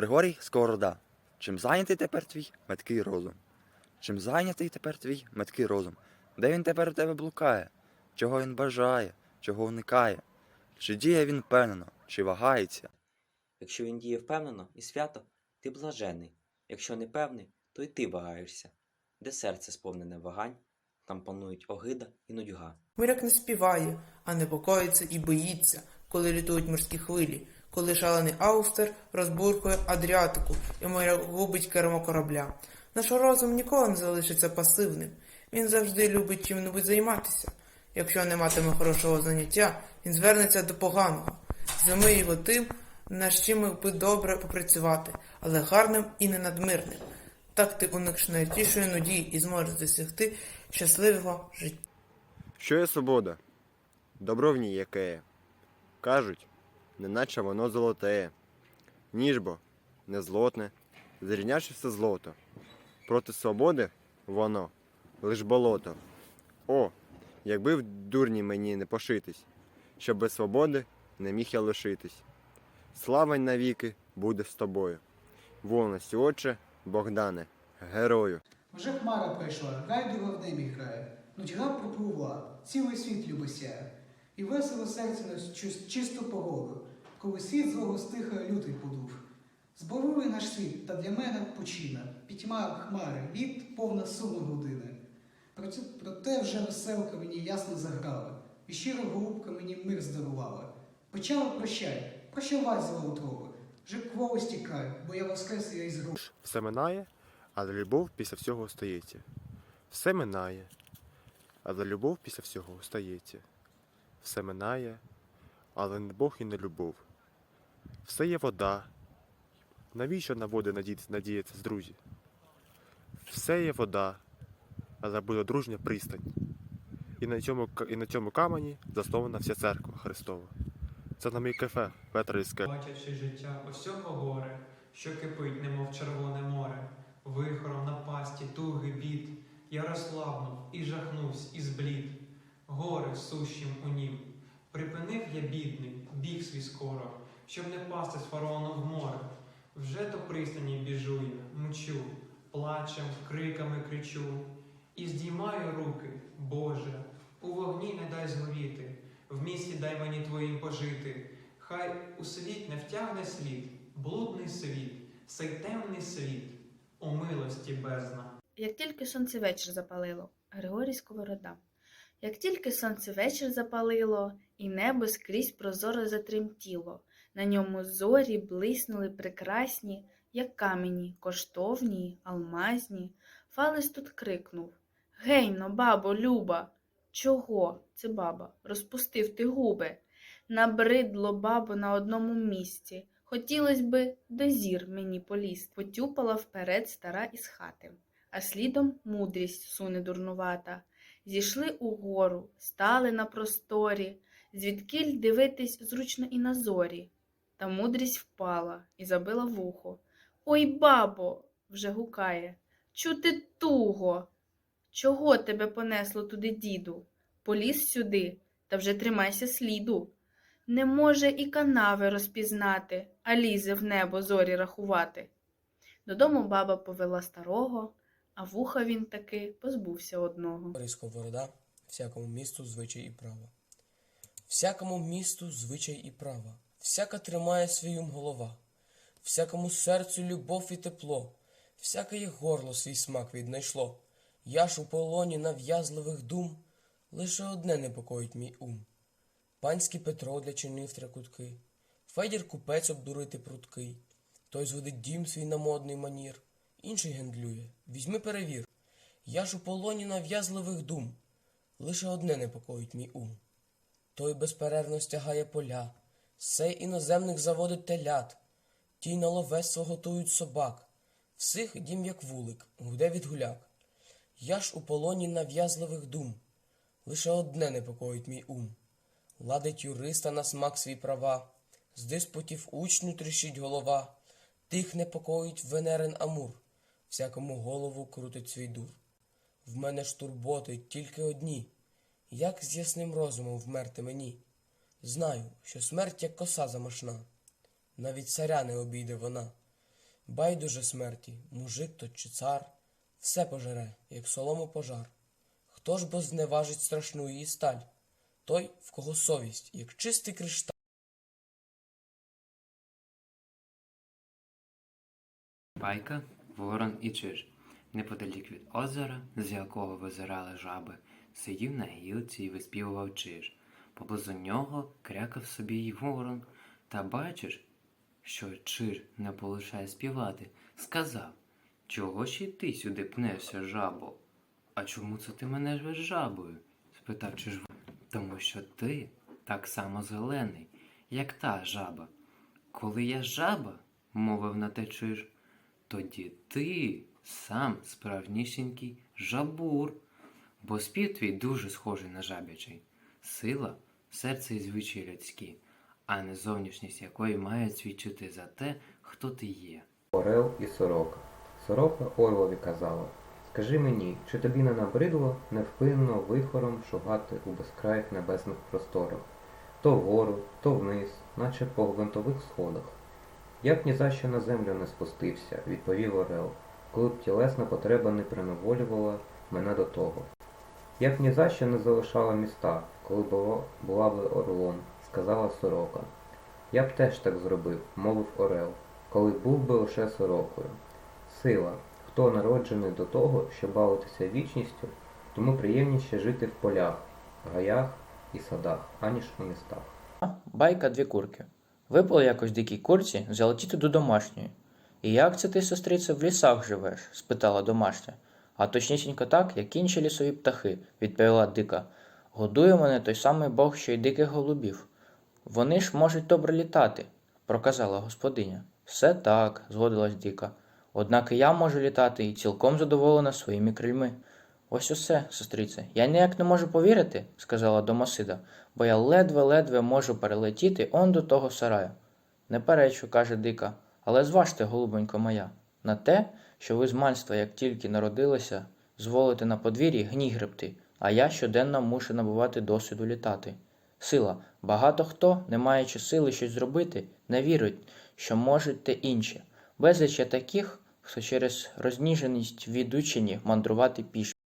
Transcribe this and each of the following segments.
Григорій Сковорода. Чим зайнятий тепер твій меткий розум? Чим зайнятий тепер твій меткий розум? Де він тепер у тебе блукає? Чого він бажає, чого уникає? Чи діє він впевнено, чи вагається? Якщо він діє впевнено і свято, ти блажений. Якщо не певний, то й ти вагаєшся. Де серце сповнене вагань, там панують огида і нудьга. Моряк не співає, а непокоїться і боїться, коли літують морські хвилі, коли шалений аустер розбуркує Адріатику і губить кермо корабля. Наш розум ніколи не залишиться пасивним. Він завжди любить чим-небудь займатися. Якщо не матиме хорошого заняття, він звернеться до поганого. Зими його тим, над чим би добре попрацювати, але гарним і не надмирним. Так ти уникнеш найтішої нудії і зможеш досягти щасливого життя. Що є свобода? Добро в ній яке є. Кажуть, неначе воно золотеє. Ніж бо не злотне, зрівнявши все злото. Проти свободи воно лиш болото. О, якби в дурні мені не пошитись, щоб без свободи не міг я лишитись. Славень навіки буде з тобою. Волності, отче, Богдане, герою. Вже хмара прийшла, райдуга в небі грає, нудьга пропливла, цілий світ любо сяє. І весело серце на чис- чисту погоду, коли світ злого стиха лютий подув. Зборує наш світ, та для мене почина, пітьма хмари, літ повна суму години. Проте, вже веселка мені ясно заграла, і щира голубка мені мир здарувала. Почала прощай, прощавай золотого, вже кволо стікай, бо я воскрес я із гробу. Все минає, але любов після всього остається. Все минає, але любов після всього остається. Все минає, але не Бог і не любов. Все є вода. Навіщо на води надіятися, надіятися, друзі? Все є вода, але буде дружня пристань. І на цьому, і на цьому камені заснована вся церква Христова. Це на мій кафе Петра Іскер. Бачивши життя усього горе, що кипить, немов червоне море, вихором на пасті туги бід, я розслабнув і жахнувсь, і зблід, горе сущим у нім. Припинив я бідний, біг свій скоро, щоб не пасти з фараоном в море. Вже до пристані біжу я, мчу, плачем, криками кричу, і здіймаю руки, Боже, у вогні не дай згоріти, в місті дай мені твоїм пожити. Хай у світ не втягне світ, блудний світ, сей темний світ, у милості бездна. Як тільки сонце вечір запалило, Григорій Сковорода. Як тільки сонце вечір запалило, і небо скрізь прозоро затремтіло, на ньому зорі блиснули прекрасні, як камені, коштовні, алмазні. Фалес тут крикнув Гейно, бабо, люба! Чого? Це баба, розпустив ти губи. Набридло бабо на одному місці. Хотілось би до зір мені полізти. Потюпала вперед стара із хати, а слідом мудрість суне дурнувата. Зійшли угору, стали на просторі, звідкіль дивитись зручно і на зорі. Та мудрість впала і забила вухо. Ой, бабо, вже гукає. Чути туго. Чого тебе понесло туди, діду? Поліз сюди, та вже тримайся сліду. Не може і канави розпізнати, а лізе в небо зорі рахувати. Додому баба повела старого, а вуха він таки позбувся одного. Сковорода, всякому місту звичай і право. Всякому місту звичай і права, всяка тримає свій ум голова, всякому серцю любов і тепло, всяке їх горло свій смак віднайшло. Я ж у полоні нав'язливих дум, лише одне непокоїть мій ум. Панський Петро для чинив тракутки, Федір купець обдурити пруткий, той зводить дім свій на модний манір, інший гендлює, візьми перевір. Я ж у полоні нав'язливих дум, лише одне непокоїть мій ум. Той безперервно стягає поля, сей іноземник заводить телят, ті на ловецтво готують собак, всіх дім як вулик, гуде від гуляк. Я ж у полоні нав'язливих дум, лише одне непокоїть мій ум. Ладить юриста на смак свій права, з диспутів учню тріщить голова, тих непокоїть Венерин Амур, всякому голову крутить свій дур. В мене ж турботи тільки одні, як з ясним розумом вмерти мені. Знаю, що смерть як коса замашна, навіть царя не обійде вона. Байдуже смерті, мужик то чи цар, все пожере, як солому пожар. Хто ж бо зневажить страшну її сталь? Той, в кого совість, як чистий кришталь. Байка, Ворон і Чиж. Неподалік від озера, з якого визирали жаби, сидів на гілці і виспівував чиж. Поблизу нього крякав собі й ворон. Та бачиш, що чиж не полишає співати, сказав Чого ж і ти сюди пнешся, жабо? А чому це ти мене звеш жабою? спитав чиж. Тому що ти так само зелений, як та жаба. Коли я жаба, мовив на те чиж, тоді ти сам справнісінький жабур, бо спів твій дуже схожий на жабячий. Сила, серце і звичаї людські, а не зовнішність якої має свідчити за те, хто ти є. Орел і сорока. Сорока Орлові казала Скажи мені, чи тобі не набридло невпинно вихором шугати у безкраїх небесних просторах, то вгору, то вниз, наче по гвинтових сходах. Я б ні за що на землю не спустився, відповів Орел, коли б тілесна потреба не приневолювала мене до того. Я б ні за що не залишала міста, коли була б орлом, сказала сорока. Я б теж так зробив, мовив Орел, коли був би лише сорокою. Сила. Хто народжений до того, щоб бавитися вічністю, тому приємніше жити в полях, гаях і садах, аніж у містах. Байка дві курки. Випало якось дикій курці залетіти до домашньої. І як це ти, сестрице, в лісах живеш? спитала домашня. А точнісінько так, як інші лісові птахи, відповіла дика. Годує мене той самий Бог, що й диких голубів. Вони ж можуть добре літати, проказала господиня. Все так, згодилась Діка. Однак і я можу літати і цілком задоволена своїми крильми. Ось усе, сестрице. Я ніяк не можу повірити, сказала Домосида, бо я ледве-ледве можу перелетіти он до того сараю. Не перечу, каже Дика, але зважте, голубонько моя, на те, що ви з мальства, як тільки народилися, зволите на подвір'ї гній гребти, а я щоденно мушу набувати досвіду літати. Сила. Багато хто, не маючи сили щось зробити, не вірить, що можуть те інші. Безліч є таких, хто через розніженість від учені мандрувати пішки.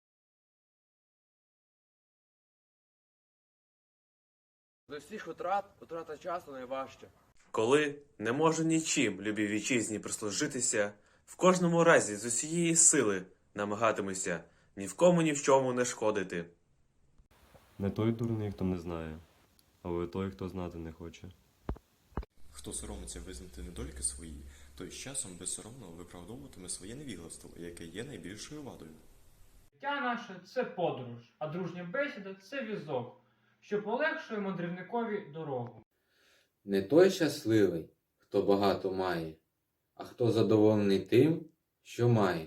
З усіх утрат утрата часу найважча. Коли не можу нічим любій вітчизні прислужитися, в кожному разі з усієї сили намагатимуся ні в кому ні в чому не шкодити. Не той дурний, хто не знає, але той, хто знати не хоче. Хто соромиться визнати недоліки свої, той з часом безсоромно виправдовуватиме своє невігластво, яке є найбільшою вадою. Життя наше це подорож, а дружня бесіда це візок, що полегшує мандрівникові дорогу. Не той щасливий, хто багато має, а хто задоволений тим, що має.